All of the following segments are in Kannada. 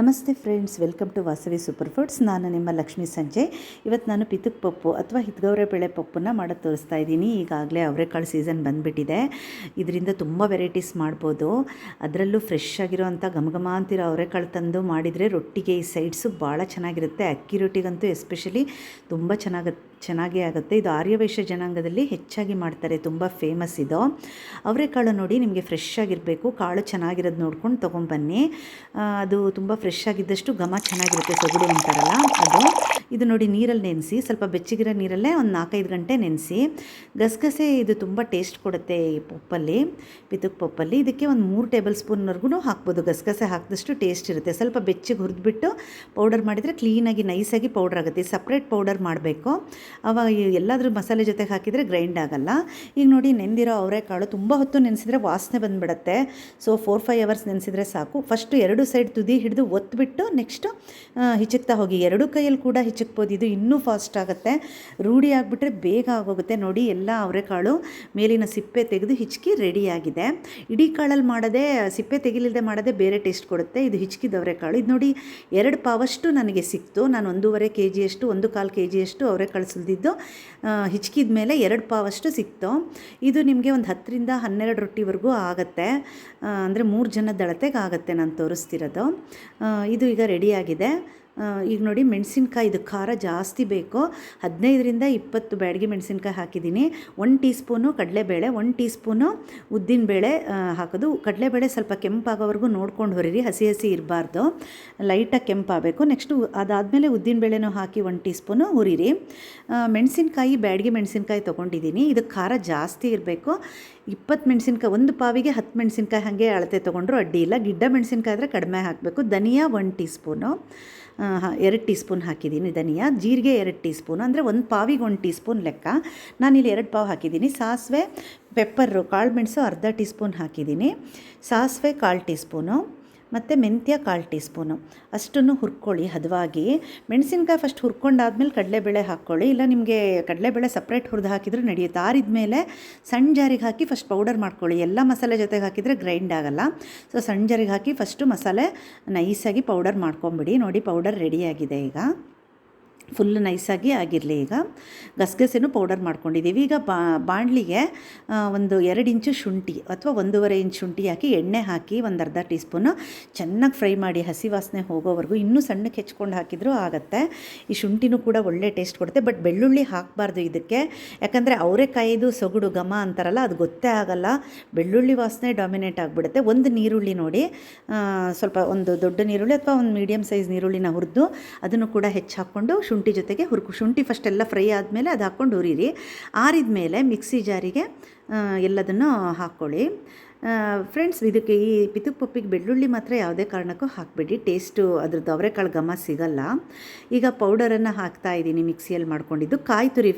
ನಮಸ್ತೆ friends, welcome to Vasavi super foods. ನಾನು ನಿಮ್ಮ ಲಕ್ಷ್ಮೀ ಸಂಜಯ್. ಇವತ್ತು ನಾನು ಪಿತುಕ್ ಪಪ್ಪು ಅಥವಾ ಹಿತ್ಗೌರೆ ಬೇಳೆ ಪಪ್ಪನ್ನು ಮಾಡೋದು ತೋರಿಸ್ತಾ ಇದ್ದೀನಿ. ಈಗಾಗಲೇ ಅವರೆಕಾಳು ಸೀಸನ್ ಬಂದುಬಿಟ್ಟಿದೆ. ಇದರಿಂದ ತುಂಬ ವೆರೈಟೀಸ್ ಮಾಡ್ಬೋದು. ಅದರಲ್ಲೂ ಫ್ರೆಶ್ ಆಗಿರೋವಂಥ ಘಮಘಮ ಅಂತಿರೋ ಅವರೆಕಾಳು ತಂದು ಮಾಡಿದರೆ ರೊಟ್ಟಿಗೆ ಈ ಸೈಡ್ಸು ಭಾಳ ಚೆನ್ನಾಗಿರುತ್ತೆ. ಅಕ್ಕಿ ರೊಟ್ಟಿಗಂತೂ ಎಸ್ಪೆಷಲಿ ತುಂಬ ಚೆನ್ನಾಗಿ ಚೆನ್ನಾಗೇ ಆಗುತ್ತೆ. ಇದು ಆರ್ಯವೈಶ್ಯ ಜನಾಂಗದಲ್ಲಿ ಹೆಚ್ಚಾಗಿ ಮಾಡ್ತಾರೆ. ತುಂಬ ಫೇಮಸ್ ಇದು. ಅವರೆಕಾಳು ನೋಡಿ ನಿಮಗೆ ಫ್ರೆಶ್ ಆಗಿರಬೇಕು. ಕಾಳು ಚೆನ್ನಾಗಿರೋದು ನೋಡ್ಕೊಂಡು ತೊಗೊಂಬನ್ನಿ ಆ, ಅದು ತುಂಬ ಫ್ರೆಶ್ ಆಗಿದ್ದಷ್ಟು ಘಮ ಚೆನ್ನಾಗಿರುತ್ತೆ ಸೊಗಡು ಅಂತಾರಲ್ಲ ಅದು. ಇದು ನೋಡಿ ನೀರಲ್ಲಿ ನೆನೆಸಿ ಸ್ವಲ್ಪ ಬೆಚ್ಚಗಿರೋ ನೀರಲ್ಲೇ ಒಂದು ನಾಲ್ಕೈದು ಗಂಟೆ ನೆನೆಸಿ. ಗಸಗಸೆ ಇದು ತುಂಬ ಟೇಸ್ಟ್ ಕೊಡುತ್ತೆ ಈ ಪೊಪ್ಪಲ್ಲಿ ಪಿತುಕ್ ಪಪ್ಪಲ್ಲಿ. ಇದಕ್ಕೆ ಒಂದು ಮೂರು ಟೇಬಲ್ ಸ್ಪೂನ್ವರೆಗೂ ಹಾಕ್ಬೋದು. ಗಸಗಸೆ ಹಾಕಿದಷ್ಟು ಟೇಸ್ಟ್ ಇರುತ್ತೆ. ಸ್ವಲ್ಪ ಬೆಚ್ಚಗೆ ಹುರಿದ್ಬಿಟ್ಟು ಪೌಡರ್ ಮಾಡಿದರೆ ಕ್ಲೀನಾಗಿ ನೈಸಾಗಿ ಪೌಡರ್ ಆಗುತ್ತೆ. ಸಪ್ರೇಟ್ ಪೌಡರ್ ಮಾಡಬೇಕು. ಅವಾಗ ಎಲ್ಲಾದರೂ ಮಸಾಲೆ ಜೊತೆಗೆ ಹಾಕಿದರೆ ಗ್ರೈಂಡ್ ಆಗಲ್ಲ. ಈಗ ನೋಡಿ ನೆಂದಿರೋ ಅವರೆಕಾಳು ತುಂಬ ಹೊತ್ತು ನೆನೆಸಿದರೆ ವಾಸನೆ ಬಂದುಬಿಡತ್ತೆ. ಸೊ ಫೋರ್ ಫೈವ್ ಅವರ್ಸ್ ನೆನೆಸಿದ್ರೆ ಸಾಕು. ಫಸ್ಟು ಎರಡು ಸೈಡ್ ತುದಿ ಹಿಡಿದು ಒತ್ಬಿಟ್ಟು ನೆಕ್ಸ್ಟು ಹಿಚಕ್ತಾ ಹೋಗಿ. ಎರಡು ಕೈಯಲ್ಲಿ ಕೂಡ ಹಿಚಕ್ಬೋದು. ಇದು ಇನ್ನೂ ಫಾಸ್ಟ್ ಆಗುತ್ತೆ. ರೂಢಿ ಆಗಿಬಿಟ್ರೆ ಬೇಗ ಆಗೋಗುತ್ತೆ. ನೋಡಿ ಎಲ್ಲ ಅವರೆಕಾಳು ಮೇಲಿನ ಸಿಪ್ಪೆ ತೆಗೆದು ಹಿಚ್ಕಿ ರೆಡಿಯಾಗಿದೆ ಇಡೀ ಕಾಳಲ್ಲಿ ಮಾಡೋದೇ, ಸಿಪ್ಪೆ ತೆಗಿಲಿಲ್ಲದೆ ಮಾಡೋದೇ ಬೇರೆ ಟೇಸ್ಟ್ ಕೊಡುತ್ತೆ. ಇದು ಹಿಚ್ಕಿದ ಅವರೆಕಾಳು ಇದು ನೋಡಿ ಎರಡು ಪಾವಷ್ಟು ನನಗೆ ಸಿಕ್ತು. ನಾನು ಒಂದೂವರೆ ಕೆ ಜಿಯಷ್ಟು ಒಂದು ಕಾಲು ಕೆ ಜಿಯಷ್ಟು ಅವರೆಕಾಳು ಸುಲಿದಿದ್ದು ಹಿಚ್ಕಿದ ಮೇಲೆ ಎರಡು ಪಾವಷ್ಟು ಸಿಕ್ತು. ಇದು ನಿಮಗೆ ಒಂದು ಹತ್ತರಿಂದ ಹನ್ನೆರಡು ರೊಟ್ಟಿವರೆಗೂ ಆಗುತ್ತೆ. ಅಂದರೆ ಮೂರು ಜನದ ದಳತೆಗೆ ಆಗುತ್ತೆ ನಾನು ತೋರಿಸ್ತಿರೋದು. ಇದು ಈಗ ರೆಡಿಯಾಗಿದೆ ಈಗ ನೋಡಿ ಮೆಣಸಿನ್ಕಾಯಿ, ಇದು ಖಾರ ಜಾಸ್ತಿ ಬೇಕು. ಹದಿನೈದರಿಂದ ಇಪ್ಪತ್ತು ಬ್ಯಾಡಗಿ ಮೆಣಸಿನ್ಕಾಯಿ ಹಾಕಿದ್ದೀನಿ. ಒಂದು ಟೀ ಸ್ಪೂನು ಕಡಲೆಬೇಳೆ ಒನ್ ಟೀ ಸ್ಪೂನು ಉದ್ದಿನಬೇಳೆ ಹಾಕೋದು. ಕಡಲೆಬೇಳೆ ಸ್ವಲ್ಪ ಕೆಂಪಾಗೋವರೆಗೂ ನೋಡ್ಕೊಂಡು ಹೊರೀರಿ, ಹಸಿ ಹಸಿ ಇರಬಾರ್ದು. ಲೈಟಾಗಿ ಕೆಂಪಾಗಬೇಕು. ನೆಕ್ಸ್ಟು ಅದಾದಮೇಲೆ ಉದ್ದಿನಬೇಳೆನೂ ಹಾಕಿ ಒನ್ ಟೀ ಸ್ಪೂನು ಹುರಿರಿ ಮೆಣಸಿನ್ಕಾಯಿ, ಬ್ಯಾಡಗಿ ಮೆಣಸಿನ್ಕಾಯಿ ತೊಗೊಂಡಿದ್ದೀನಿ. ಇದು ಖಾರ ಜಾಸ್ತಿ ಇರಬೇಕು. ಇಪ್ಪತ್ತು ಮೆಣಸಿನ್ಕಾಯಿ, ಒಂದು ಪಾವಿಗೆ ಹತ್ತು ಮೆಣಸಿನ್ಕಾಯಿ ಹಾಗೆ ಅಳತೆ ತೊಗೊಂಡ್ರು ಅಡ್ಡಿ ಇಲ್ಲ. ಗಿಡ್ಡ ಮೆಣಸಿನ್ಕಾಯಿ ಆದರೆ ಕಡಿಮೆ ಹಾಕಬೇಕು. ಧನಿಯಾ ಒನ್ ಟೀ ಸ್ಪೂನು ಎರಡು ಟೀ ಸ್ಪೂನ್ ಹಾಕಿದ್ದೀನಿ ಧನಿಯಾ. ಜೀರಿಗೆ ಎರಡು ಟೀ ಸ್ಪೂನ್ ಅಂದರೆ ಒಂದು ಪಾವಿಗೆ ಒಂದು ಟೀ ಸ್ಪೂನ್ ಲೆಕ್ಕ. ನಾನಿಲ್ಲಿ ಎರಡು ಪಾವು ಹಾಕಿದ್ದೀನಿ. ಸಾಸಿವೆ ಪೆಪ್ಪರು ಕಾಳು ಮೆಣಸು ಅರ್ಧ ಟೀ ಸ್ಪೂನ್ ಹಾಕಿದ್ದೀನಿ. ಸಾಸಿವೆ ಕಾಲು ಟೀ ಸ್ಪೂನು ಮತ್ತು ಮೆಂತ್ಯ ಕಾಲು ಟೀ ಸ್ಪೂನು ಅಷ್ಟನ್ನು ಹುರ್ಕೊಳ್ಳಿ, ಹದವಾಗಿ. ಮೆಣಸಿನ್ಕಾಯಿ ಫಸ್ಟ್ ಹುರ್ಕೊಂಡಾದ್ಮೇಲೆ ಕಡಲೆಬೇಳೆ ಹಾಕ್ಕೊಳ್ಳಿ. ಇಲ್ಲ ನಿಮಗೆ ಕಡಲೆಬೇಳೆ ಸಪ್ರೇಟ್ ಹುರಿದು ಹಾಕಿದರೂ ನಡೆಯುತ್ತೆ. ಆರಿದ ಮೇಲೆ ಸಣ್ಣ ಜಾರಿಗೆ ಹಾಕಿ ಫಸ್ಟ್ ಪೌಡರ್ ಮಾಡ್ಕೊಳ್ಳಿ. ಎಲ್ಲ ಮಸಾಲೆ ಜೊತೆಗೆ ಹಾಕಿದರೆ ಗ್ರೈಂಡ್ ಆಗಲ್ಲ. ಸೊ ಸಣ್ಣ ಜಾರಿಗೆ ಹಾಕಿ ಫಸ್ಟು ಮಸಾಲೆ ನೈಸಾಗಿ ಪೌಡರ್ ಮಾಡ್ಕೊಂಬಿಡಿ. ನೋಡಿ ಪೌಡರ್ ರೆಡಿಯಾಗಿದೆ ಈಗ. ಫುಲ್ ನೈಸಾಗಿ ಆಗಿರಲಿ ಈಗ. ಗಸಗಸೆನೂ ಪೌಡರ್ ಮಾಡ್ಕೊಂಡಿದ್ದೀವಿ ಈಗ ಬಾಣಲಿಗೆ ಒಂದು ಎರಡು ಇಂಚು ಶುಂಠಿ ಅಥವಾ ಒಂದೂವರೆ ಇಂಚು ಶುಂಠಿ ಹಾಕಿ, ಎಣ್ಣೆ ಹಾಕಿ ಒಂದು ಅರ್ಧ ಟೀ ಸ್ಪೂನು ಚೆನ್ನಾಗಿ ಫ್ರೈ ಮಾಡಿ ಹಸಿ ವಾಸನೆ ಹೋಗೋವರೆಗೂ ಇನ್ನೂ ಸಣ್ಣಕ್ಕೆ ಹೆಚ್ಕೊಂಡು ಹಾಕಿದರೂ ಆಗುತ್ತೆ. ಈ ಶುಂಠಿನೂ ಕೂಡ ಒಳ್ಳೆ ಟೇಸ್ಟ್ ಕೊಡುತ್ತೆ. ಬಟ್ ಬೆಳ್ಳುಳ್ಳಿ ಹಾಕಬಾರ್ದು ಇದಕ್ಕೆ. ಯಾಕಂದರೆ ಅವರೆಕಾಯಿದು ಸೊಗಡು, ಘಮ ಅಂತಾರಲ್ಲ, ಅದು ಗೊತ್ತೇ ಆಗಲ್ಲ. ಬೆಳ್ಳುಳ್ಳಿ ವಾಸನೆ ಡಾಮಿನೇಟ್ ಆಗಿಬಿಡುತ್ತೆ. ಒಂದು ನೀರುಳ್ಳಿ ನೋಡಿ ಸ್ವಲ್ಪ ಒಂದು ದೊಡ್ಡ ನೀರುಳ್ಳಿ ಅಥವಾ ಒಂದು ಮೀಡಿಯಮ್ ಸೈಜ್ ನೀರುಳ್ಳಿನ ಹುರಿದು ಅದನ್ನು ಕೂಡ ಹೆಚ್ಚು ಹಾಕ್ಕೊಂಡು ಶುಂಠಿ ಜೊತೆಗೆ ಹುರ್ಕು. ಶುಂಠಿ ಫಸ್ಟ್ ಎಲ್ಲ ಫ್ರೈ ಆದಮೇಲೆ ಅದು ಹಾಕ್ಕೊಂಡು ಹುರಿರಿ. ಆರಿದ ಮೇಲೆ ಮಿಕ್ಸಿ ಜಾರಿಗೆ ಎಲ್ಲದನ್ನು ಹಾಕ್ಕೊಳ್ಳಿ ಫ್ರೆಂಡ್ಸ್ ಇದಕ್ಕೆ ಈ ಪಿತುಪ್ಪಿಗೆ ಬೆಳ್ಳುಳ್ಳಿ ಮಾತ್ರ ಯಾವುದೇ ಕಾರಣಕ್ಕೂ ಹಾಕಬೇಡಿ. ಟೇಸ್ಟು ಅದ್ರದ್ದು ಅವರೆಕಾಳು ಘಮ ಸಿಗಲ್ಲ. ಈಗ ಪೌಡರನ್ನು ಹಾಕ್ತಾ ಇದ್ದೀನಿ ಮಿಕ್ಸಿಯಲ್ಲಿ ಮಾಡ್ಕೊಂಡಿದ್ದು. ಕಾಯಿ ತುರಿ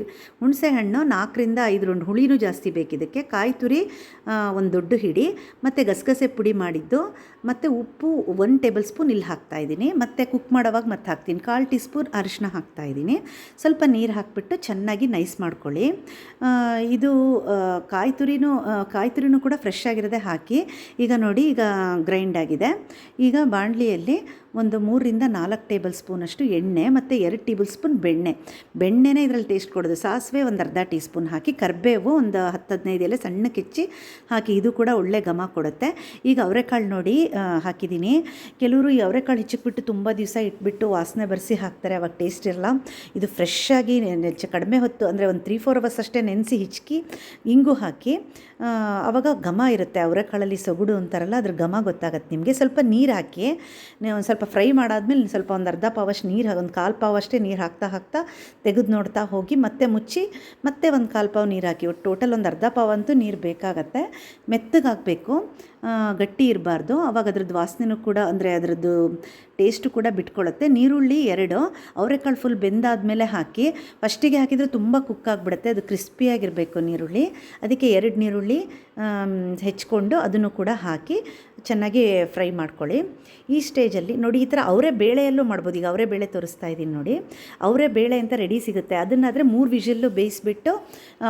ಹುಣಸೆಹಣ್ಣು ನಾಲ್ಕರಿಂದ ಐದು ರೌಂಡ್ ಹುಳಿನೂ ಜಾಸ್ತಿ ಬೇಕಿದ್ದಕ್ಕೆ ಕಾಯಿ ತುರಿ ಒಂದು ದೊಡ್ಡ ಹಿಡಿ, ಮತ್ತು ಗಸಗಸೆ ಪುಡಿ ಮಾಡಿದ್ದು, ಮತ್ತು ಉಪ್ಪು ಒನ್ ಟೇಬಲ್ ಸ್ಪೂನ್ ಇಲ್ಲಿ ಹಾಕ್ತಾ ಇದ್ದೀನಿ. ಮತ್ತು ಕುಕ್ ಮಾಡೋವಾಗ ಮತ್ತೆ ಹಾಕ್ತೀನಿ. ಕಾಲು ಟೀ ಸ್ಪೂನ್ ಅರಿಶಿನ ಹಾಕ್ತಾ ಇದ್ದೀನಿ. ಸ್ವಲ್ಪ ನೀರು ಹಾಕಿಬಿಟ್ಟು ಚೆನ್ನಾಗಿ ನೈಸ್ ಮಾಡ್ಕೊಳ್ಳಿ. ಇದು ಕಾಯಿ ತುರಿನೂ ಕಾಯಿ ತುರಿನೂ ಕೂಡ ಫ್ರೆಶ್ ಆಗಿರೋದೇ ಹಾಕಿ ಈಗ ನೋಡಿ ಈಗ ಗ್ರೈಂಡ್ ಆಗಿದೆ. ಈಗ ಬಾಣಲಿಯಲ್ಲಿ ಒಂದು ಮೂರರಿಂದ ನಾಲ್ಕು ಟೇಬಲ್ ಸ್ಪೂನಷ್ಟು ಎಣ್ಣೆ ಮತ್ತು ಎರಡು ಟೇಬಲ್ ಸ್ಪೂನ್ ಬೆಣ್ಣೆ. ಬೆಣ್ಣೆನೇ ಇದರಲ್ಲಿ ಟೇಸ್ಟ್ ಕೊಡೋದು. ಸಾಸಿವೆ ಒಂದು ಅರ್ಧ ಟೀ ಸ್ಪೂನ್ ಹಾಕಿ, ಕರಿಬೇವು ಒಂದು ಹತ್ತು ಹದಿನೈದು ಎಲೆ ಸಣ್ಣ ಕಿಚ್ಚಿ ಹಾಕಿ, ಇದು ಕೂಡ ಒಳ್ಳೆ ಘಮ ಕೊಡುತ್ತೆ. ಈಗ ಅವರೆಕಾಳು ನೋಡಿ ಹಾಕಿದ್ದೀನಿ ಕೆಲವರು ಈ ಅವರೆಕಾಳು ಹೆಚ್ಚಿಕ್ಬಿಟ್ಟು ತುಂಬ ದಿವಸ ಇಟ್ಬಿಟ್ಟು ವಾಸನೆ ಬರೆಸಿ ಹಾಕ್ತಾರೆ, ಅವಾಗ ಟೇಸ್ಟ್ ಇರಲ್ಲ. ಇದು ಫ್ರೆಶ್ ಆಗಿ ಕಡಿಮೆ ಹೊತ್ತು, ಅಂದರೆ ಒಂದು ತ್ರೀ ಫೋರ್ ಅವರ್ಸ್ ಅಷ್ಟೇ ನೆನೆಸಿ ಹಿಚ್ಕಿ, ಇಂಗು ಹಾಕಿ ಆವಾಗ ಘಮ ಇರುತ್ತೆ. ಅವರೆಕಾಳಲ್ಲಿ ಸೊಗುಡು ಅಂತಾರಲ್ಲ, ಅದ್ರ ಘಮ ಗೊತ್ತಾಗತ್ತೆ ನಿಮಗೆ. ಸ್ವಲ್ಪ ನೀರು ಹಾಕಿ ಒಂದು ಸ್ವಲ್ಪ ಫ್ರೈ ಮಾಡಾದ್ಮೇಲೆ ಸ್ವಲ್ಪ ಒಂದು ಅರ್ಧ ಪಾವಷ್ಟು ನೀರು ಒಂದು ಕಾಲು ಪಾವಷ್ಟೇ ನೀರು ಹಾಕ್ತಾ ಹಾಕ್ತಾ ತೆಗೆದು ನೋಡ್ತಾ ಹೋಗಿ ಮತ್ತೆ ಮುಚ್ಚಿ ಮತ್ತೆ ಒಂದು ಕಾಲು ಪಾವು ನೀರು ಹಾಕಿ. ಒಟ್ಟು ಟೋಟಲ್ ಒಂದು ಅರ್ಧ ಪಾವ್ ಅಂತೂ ನೀರು ಬೇಕಾಗತ್ತೆ. ಮೆತ್ತಗಾಗಬೇಕು. ಗಟ್ಟಿ ಇರಬಾರ್ದು. ಅವಾಗ ಅದ್ರದ್ದು ವಾಸನೆನೂ ಕೂಡ ಅಂದರೆ ಅದರದ್ದು ಟೇಸ್ಟು ಕೂಡ ಬಿಟ್ಕೊಳ್ಳುತ್ತೆ ನೀರುಳ್ಳಿ ಎರಡು, ಅವರೆಕಾಳು ಫುಲ್ ಬೆಂದಾದ್ಮೇಲೆ ಹಾಕಿ, ಫಸ್ಟಿಗೆ ಹಾಕಿದರೆ ತುಂಬ ಕುಕ್ ಆಗಿಬಿಡುತ್ತೆ. ಅದು ಕ್ರಿಸ್ಪಿಯಾಗಿರಬೇಕು ನೀರುಳ್ಳಿ. ಅದಕ್ಕೆ ಎರಡು ನೀರುಳ್ಳಿ ಹೆಚ್ಕೊಂಡು ಅದನ್ನು ಕೂಡ ಹಾಕಿ ಚೆನ್ನಾಗಿ ಫ್ರೈ ಮಾಡ್ಕೊಳ್ಳಿ. ಈ ಸ್ಟೇಜಲ್ಲಿ ನೋಡಿ, ಈ ಥರ ಅವರೇ ಬೇಳೆಯಲ್ಲೂ ಮಾಡ್ಬೋದು. ಈಗ ಅವರೇ ಬೇಳೆ ತೋರಿಸ್ತಾ ಇದ್ದೀನಿ ನೋಡಿ. ಅವರೇ ಬೇಳೆ ಅಂತ ರೆಡಿ ಸಿಗುತ್ತೆ. ಅದನ್ನಾದರೆ ಮೂರು ವಿಷಲ್ಲು ಬೇಯಿಸ್ಬಿಟ್ಟು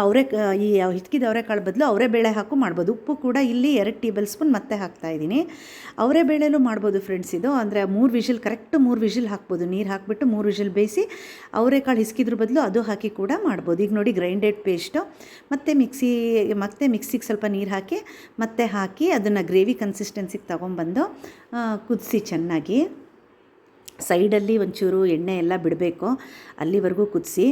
ಅವರೇ ಈ ಹಿಟ್ಕಿದ ಅವರೆಕಾಳು ಬದಲು ಅವರೇ ಬೇಳೆ ಹಾಕು ಮಾಡ್ಬೋದು. ಉಪ್ಪು ಕೂಡ ಇಲ್ಲಿ ಎರಡು ಟೇಬಲ್ ಸ್ಪೂನ್ ಮತ್ತೆ ಹಾಕ್ತಾ ಇದ್ದೀನಿ. ಅವರೇ ಬೇಳೆಲೂ ಮಾಡ್ಬೋದು ಫ್ರೆಂಡ್ಸ್ ಇದು. ಅಂದರೆ ಮೂರು ವಿಷಲ್, ಕರೆಕ್ಟ್ ಮೂರು ವಿಷಲ್ ಹಾಕ್ಬೋದು. ನೀರು ಹಾಕಿಬಿಟ್ಟು ಮೂರು ವಿಷಲ್ ಬೇಯಿಸಿ ಅವರೆಕಾಳು ಹಿಸ್ಕಿದ್ರ ಬದಲು ಅದು ಹಾಕಿ ಕೂಡ ಮಾಡ್ಬೋದು. ಈಗ ನೋಡಿ ಗ್ರೈಂಡೆಡ್ ಪೇಸ್ಟು, ಮತ್ತು ಮಿಕ್ಸಿ, ಮತ್ತೆ ಮಿಕ್ಸಿಗೆ ಸ್ವಲ್ಪ ನೀರು ಹಾಕಿ, ಮತ್ತೆ ಹಾಕಿ ಅದನ್ನು ಗ್ರೇವಿ ಕನ್ಸಿಸ್ಟೆನ್ಸಿಗೆ ತೊಗೊಂಬಂದು ಕುದಿಸಿ ಚೆನ್ನಾಗಿ. ಸೈಡಲ್ಲಿ ಒಂಚೂರು ಎಣ್ಣೆ ಎಲ್ಲ ಬಿಡಬೇಕು. ಅಲ್ಲಿವರೆಗೂ ಕುದಿಸಿ.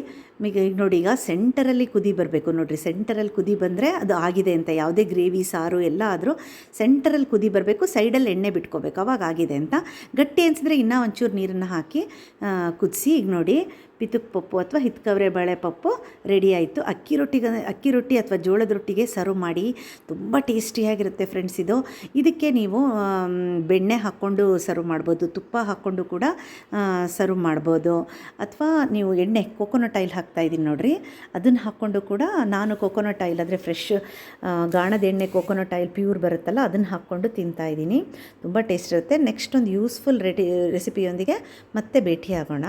ಈಗ ಈಗ ನೋಡಿ, ಈಗ ಸೆಂಟರಲ್ಲಿ ಕುದಿ ಬರಬೇಕು ನೋಡಿರಿ. ಸೆಂಟರಲ್ಲಿ ಕುದಿ ಬಂದರೆ ಅದು ಆಗಿದೆ ಅಂತ. ಯಾವುದೇ ಗ್ರೇವಿ, ಸಾರು ಎಲ್ಲ ಆದರೂ ಸೆಂಟರಲ್ಲಿ ಕುದಿ ಬರಬೇಕು, ಸೈಡಲ್ಲಿ ಎಣ್ಣೆ ಬಿಟ್ಕೋಬೇಕು. ಅವಾಗ ಆಗಿದೆ ಅಂತ. ಗಟ್ಟಿ ಅನಿಸಿದ್ರೆ ಇನ್ನೂ ಒಂಚೂರು ನೀರನ್ನು ಹಾಕಿ ಕುದಿಸಿ. ಈಗ ನೋಡಿ, ಪಿತುಕ್ ಪಪ್ಪು ಅಥವಾ ಹಿತ್ಕವರೆ ಬಾಳೆ ಪಪ್ಪು ರೆಡಿ ಆಯಿತು. ಅಕ್ಕಿ ರೊಟ್ಟಿಗೆ, ಅಕ್ಕಿ ರೊಟ್ಟಿ ಅಥವಾ ಜೋಳದ ರೊಟ್ಟಿಗೆ ಸರ್ವ್ ಮಾಡಿ, ತುಂಬ ಟೇಸ್ಟಿಯಾಗಿರುತ್ತೆ ಫ್ರೆಂಡ್ಸ್ ಇದು. ಇದಕ್ಕೆ ನೀವು ಬೆಣ್ಣೆ ಹಾಕ್ಕೊಂಡು ಸರ್ವ್ ಮಾಡ್ಬೋದು. ತುಪ್ಪ ಹಾಕ್ಕೊಂಡು ಕೂಡ ಸರ್ವ್ ಮಾಡ್ಬೋದು. ಅಥವಾ ನೀವು ಎಣ್ಣೆ ಕೋಕೋನಟ್ ಆಯಿಲ್ ಹಾಕ್ತಾ ಇದ್ದೀನಿ ನೋಡಿರಿ. ಅದನ್ನು ಹಾಕ್ಕೊಂಡು ಕೂಡ ನಾನು ಕೊಕೊನಟ್ ಆಯಿಲ್ ಅಂದರೆ ಫ್ರೆಶ್ ಗಾಣದ ಎಣ್ಣೆ ಕೊಕೊನಟ್ ಆಯಿಲ್ ಪ್ಯೂರ್ ಬರುತ್ತಲ್ಲ, ಅದನ್ನು ಹಾಕ್ಕೊಂಡು ತಿಂತಾ ಇದ್ದೀನಿ. ತುಂಬ ಟೇಸ್ಟ್ ಇರುತ್ತೆ. ನೆಕ್ಸ್ಟ್ ಒಂದು ಯೂಸ್ಫುಲ್ ರೆಡಿ ರೆಸಿಪಿಯೊಂದಿಗೆ ಮತ್ತೆ ಭೇಟಿಯಾಗೋಣ.